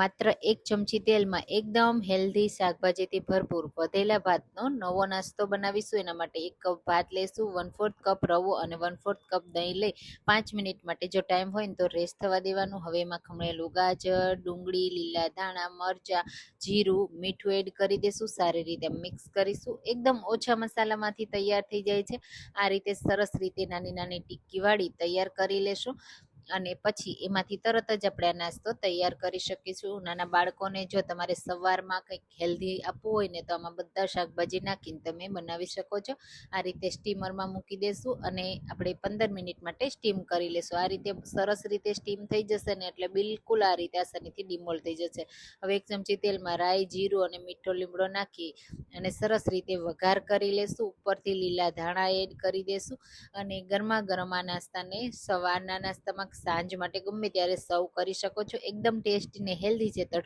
માત્ર એક ચમચી તેલમાં એકદમ હેલ્ધી શાકભાજીથી ભરપૂર વધેલા ભાતનો નવો નાસ્તો બનાવીશું. એના માટે એક કપ ભાત લઈશું વન ફોર્થ કપ રવો અને વન ફોર્થ કપ દહીં લઈ પાંચ મિનિટ માટે જો ટાઈમ હોય ને તો રેસ્ટ થવા દેવાનું. હવે એમાં ખમણેલું ગાજર, ડુંગળી, લીલા ધાણા, મરચાં, જીરું, મીઠું એડ કરી દઈશું સારી રીતે મિક્સ કરીશું. એકદમ ઓછા મસાલામાંથી તૈયાર થઈ જાય છે. આ રીતે સરસ રીતે નાની નાની ટિક્કી વાળી તૈયાર કરી લેશું. અને પછી એમાંથી તરત જ આપણે આ નાસ્તો તૈયાર કરી શકીશું. નાના બાળકોને જો તમારે સવારમાં કંઈક હેલ્ધી આપવું હોય ને તો આમાં બધા શાકભાજી નાખીને તમે બનાવી શકો છો. આ રીતે સ્ટીમરમાં મૂકી દેશું અને આપણે પંદર મિનિટ માટે સ્ટીમ કરી લેશું. આ રીતે સરસ રીતે સ્ટીમ થઈ જશે ને એટલે બિલકુલ આ રીતે આસાનીથી ડિમોલ થઈ જશે. હવે એક ચમચી તેલમાં રાઈ, જીરું અને મીઠો લીમડો નાખી અને સરસ રીતે વઘાર કરી લેશું. ઉપરથી લીલા ધાણા એડ કરી દેશું અને ગરમા ગરમ આ નાસ્તાને સવારના નાસ્તામાં સાંજ માટે ગમે ત્યારે સર્વ કરી શકો છો. એકદમ ટેસ્ટી ને હેલ્ધી છે. તો